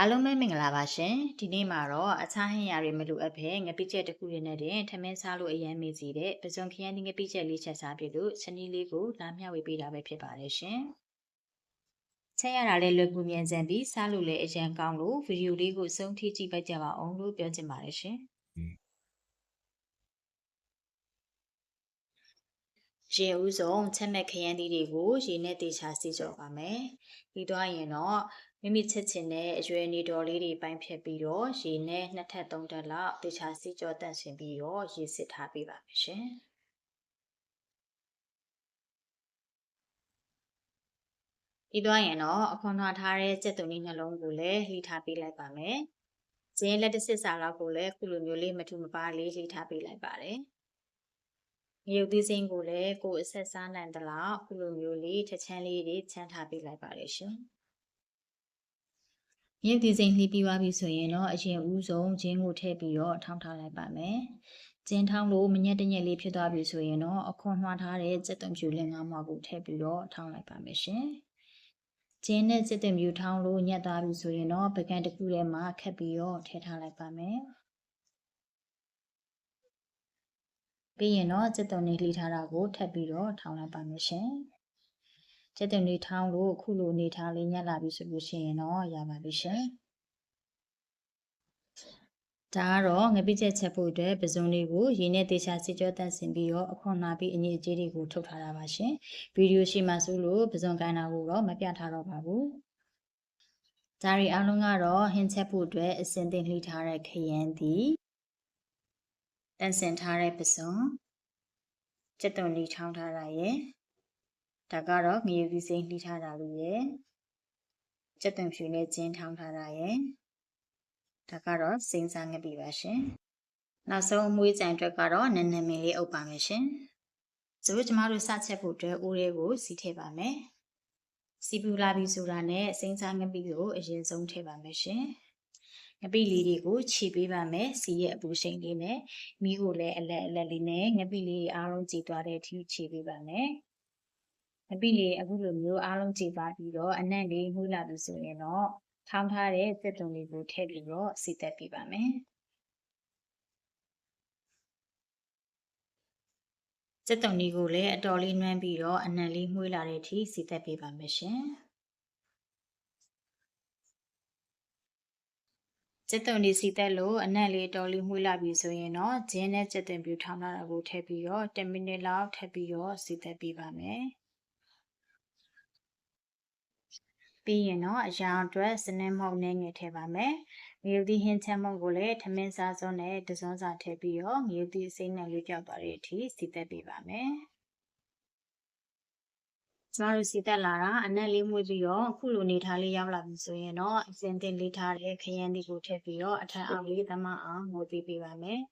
အားလုံးပဲမင်္ဂလာပါရှင်ဒီနေ့မှာတော့အခြားဟင်းရတွေမလိုအပ်ဘဲငပိချက်တစ်ခုရနဲ့တင်ထမင်းစားလို့အရန်မေးစီတဲ့ပဇွန်ခရမ်းဒီငပိချက်လေးချက်စားပြလို့ချနီလေးကိုလာမျှဝေပေးတာပဲဖြစ်ပါတယ်ရှင်ချက်ရတာလည်းလွယ်ကူမြန်ဆန်ပြီးစားလို့လည်းအရန်ကောင်းလို့ဗီဒီယိုလေးကိုစုံထိကြည့်ပတ်ကြပါအောင်လို့ပြောချင်ပါတယ်ရှင် ရေဦးဆုံးချက်မဲ့ခရမ်းသီးတွေကိုရေနဲ့တေချာစီကြောပါမယ်ပြီးသွားရင်တော့မိမိချက်ချင်တဲ့အရွယ်နေတော်လေးတွေပိုင်းဖြတ်ပြီးတော့ရေနဲ့နှစ်ထပ်သုံးထပ်လောက်တေချာစီကြောတန့်စင်ပြီးတော့ရေစစ်ထားပေးပါမယ်ရှင်ပြီးသွားရင်တော့အခွန်ထွားထားတဲ့ကြက်သွန်လေးနှလုံးကိုလည်းလှီထားပေးလိုက်ပါမယ်။ကျင်းလက်တစ်စစ်စာလောက်ကိုလည်းခုလိုမျိုးလေးမထူမပါလေးလှီထားပေးလိုက်ပါတယ်။ မြုပ်သီးစိမ်းကိုလည်းကိုယ်အဆက်စားနိုင်သလောက်ခုလိုမျိုးလေးချက်ချမ်းလေးတွေချမ်းထားပေးလိုက်ပါတယ်ရှင်။မြုပ်သီးစိမ်းလှီးပြီးသွားပြီဆိုရင်တော့အရင်ဦးဆုံးကျင်းကိုထည့်ပြီးတော့ထောင်းထားလိုက်ပါမယ်။ကျင်းထောင်းလို့မညက်တညက်လေးဖြစ်သွားပြီဆိုရင်တော့အခွန်နှွားထားတဲ့ကြက်သွန်ဖြူလင်ငါးမွားကိုထည့်ပြီးတော့ထောင်းလိုက်ပါမယ်ရှင်။ကျင်းနဲ့စစ်တင်မြူထောင်းလို့ညက်သွားပြီဆိုရင်တော့ပကံတစ်ခုထဲမှာခက်ပြီးတော့ထည့်ထားလိုက်ပါမယ် ပြီးရင်တော့စက်တုံလေးလှီထားတာကိုထပ်ပြီးတော့ထောင်းလိုက်ပါမယ်ရှင်စက်တုံလေးထောင်းလို့ခုလိုနေထားလေးညက်လာပြီဆိုလို့ရှိရင်တော့ရပါပြီရှင်ဒါကတော့ငပိချက်ချက်ဖို့အတွက်ပဇွန်လေးကိုရေနဲ့တေချာစစ်ကြောတန့်စင်ပြီးတော့အခွန်နာပြီးအညစ်အကြေးတွေကိုထုတ်ထားတာပါရှင်ဗီဒီယိုရှိမှဆိုလို့ပဇွန်ကန်တာကိုတော့မပြထားတော့ပါဘူးဒါရီအားလုံးကတော့ဟင်းချက်ဖို့အတွက်အစင်တင်လှီထားတဲ့ခရမ်းသည် တန့်စင်ထားတဲ့ပဇွန်စက်တုံလေးထောင်းထားတာရဲ့ဒါကတော့ငရေပြီးစိမ့်လှီထားတာလို့ရဲ့စက်တုံဖြူနဲ့ကျင်းထောင်းထားတာရဲ့ဒါကတော့စိမ့်စားငပိပါရှင်နောက်ဆုံးအမွှေးကြိုင်အတွက်ကတော့နည်းနည်းမင်းလေးအုပ်ပါမယ်ရှင်ဆိုတော့ကျမတို့စချက်ဖို့အတွက်အိုးလေးကိုစီထည့်ပါမယ်စီပူလာပြီဆိုတာနဲ့စိမ့်စားငပိကိုအရင်ဆုံးထည့်ပါမယ်ရှင် ငပိလေးတွေကိုခြေပေးပါမယ်စီရဲ့အပူရှိန်လေးနဲ့မိကိုလည်းအလက်အလက်လေးနဲ့ငပိလေးအားလုံးကြည်သွားတဲ့အထိခြေပေးပါမယ်ငပိလေးအခုလိုမျိုးအားလုံးကြည်သွားပြီးတော့အနံ့လေးမှုလာပြီဆိုရင်တော့ထောင်းထားတဲ့စက်တုံလေးကိုထည့်ပြီးတော့စီသက်ပြပါမယ်စက်တုံလေးကိုလည်းအတော်လေးနှွမ်းပြီးတော့အနံလေးမှုလာတဲ့အထိစီသက်ပြပါမယ်ရှင် စက်တုံလေးစီသက်လို့အနံ့လေးတော်လေးမှုလာပြီဆိုရင်တော့ဂျင်းနဲ့စက်တုံပြူထောင်းလာတာကိုထည့်ပြီးတော့10မိနစ်လောက်ထည့်ပြီးတော့စီသက်ပြပါမယ်ပြီးရင်တော့အရောင်အတွက်စနစ်မုတ်နဲ့ငယ်ထည့်ပါမယ်။ငရုတ်သီးဟင်းချက်မုတ်ကိုလည်းထမင်းစားစွန်းနဲ့တစွန်းစာထည့်ပြီးတော့ငရုတ်သီးအစိမ်းနဲ့လေးပြောက်သွားတဲ့အထိစီသက်ပေးပါမယ်။ ကျမတို့စီတက်လာတာအနက်လေးမွေးပြီးတော့အခုလိုနေထားလေးရောက်လာပြီဆိုရင်တော့အစင်တင်လေးထားတဲ့ခရမ်းလေးကိုထည့်ပြီးတော့အထက်အောင်လေးသမအောင်ငိုပေးပေးပါမယ်။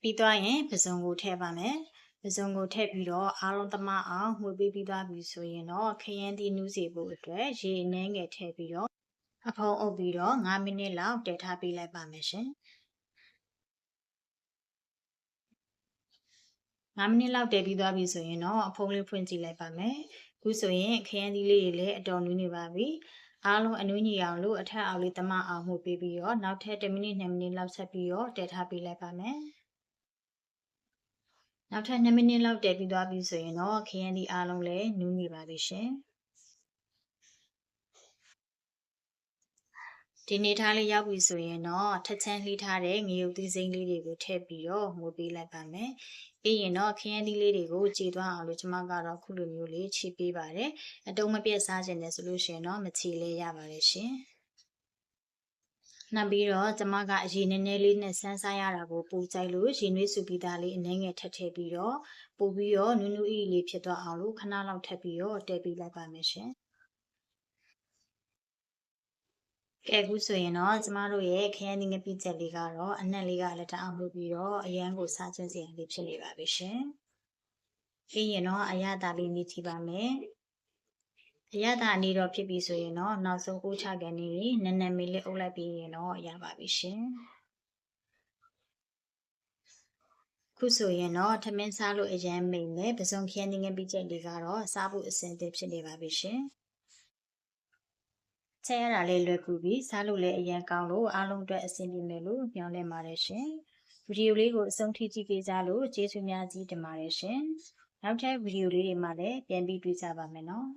ပြီးသွားရင်ပစုံကိုထည့်ပါမယ်။ပစုံကိုထည့်ပြီးတော့အားလုံးသမအောင်မှွေပေးပြီးသွားပြီဆိုရင်တော့ခရမ်းသီးနူးစီဖို့အတွက်ရေနှဲငယ်ထည့်ပြီးတော့အဖုံးအုပ်ပြီးတော့9မိနစ်လောက်တည်ထားပေးလိုက်ပါမယ်ရှင် 9မိနစ်လောက်တည်ပြီးသွားပြီဆိုရင်တော့အဖုံးလေးဖွင့်ကြည့်လိုက်ပါမယ်ခုဆိုရင်ခရမ်းသီးလေးတွေလည်းအတော်နူးနေပါပြီအားလုံးအနူးညီအောင်လို့အထက်အောင်လေးသမအောင်မှုပေးပြီးတော့နောက်ထပ်10မိနစ်2မိနစ်လောက်ဆက်ပြီးတော့တည်ထားပေးလိုက်ပါမယ်နောက်ထပ်2မိနစ်လောက်တည်ပြီးသွားပြီဆိုရင်တော့ခရမ်းဒီအားလုံးလည်းနူးနေပါပြီရှင် ဒီနေထားလေးရောက်ပြီဆိုရင်တော့ထက်ချမ်းလှီးထားတဲ့ငရုတ်သီးစိမ်းလေးတွေကိုထည့်ပြီးတော့မှုပေးလိုက်ပါမယ်ပြီးရင်တော့ခရမ်းသီးလေးတွေကိုခြေသွားအောင်လို့ကျွန်မကတော့ခုလိုမျိုးလေးခြေပေးပါတယ်အတုံးမပြတ်စားခြင်းနဲ့ဆိုလို့ရှိရင်တော့မခြေလဲရပါတယ်ရှင်နောက်ပြီးတော့ကျမကအရေနည်းနည်းလေးနဲ့ဆန်းစားရတာကိုပူကြိုက်လို့ရေနွေးစုပြီးသားလေးအနှဲငယ်ထပ်ထည့်ပြီးတော့ပို့ပြီးတော့နူးနူးအီလေးဖြစ်သွားအောင်လို့ခဏလောက်ထပ်ပြီးတော့တဲပေးလိုက်ပါမယ်ရှင် ကဲအခုဆိုရင်တော့ကျမတို့ရဲ့ခရမ်းသီးငပိချက်လေးကတော့အနက်လေးကလည်းတအောင်လုပ်ပြီးတော့အရန်ကိုစားချင်းစရာလေးဖြစ်နေပါပြီရှင်ပြီးရင်တော့အရသာလေးနေကြည့်ပါမယ်အရသာအနေတော့ဖြစ်ပြီဆိုရင်တော့နောက်ဆုံးကိုချကန်နေနည်းနည်းမေးလေးအုပ်လိုက်ပြီးရင်တော့ရပါပြီရှင်ခခုဆိုရင်တော့ထမင်းစားလို့အရန်မိန်နဲ့ပစုံခရမ်းငင်းပြီးချက်လေးကတော့စားဖို့အဆင်သင့်ဖြစ်နေပါပြီရှင် ချက်ရတာလေးလွယ်ကူပြီးစားလို့လည်းအရန်ကောင်းလို့အားလုံးအတွက်အဆင်ပြေမယ်လို့မျှော်လင့်ပါတယ်ရှင်ဗီဒီယိုလေးကိုအဆုံးထိကြည့်ပေးကြလို့ကျေးဇူးများကြီးတင်ပါတယ်ရှင်နောက်ထပ်ဗီဒီယိုလေးတွေမှာလည်းပြန်ပြီးတွေ့ကြပါမယ်နော်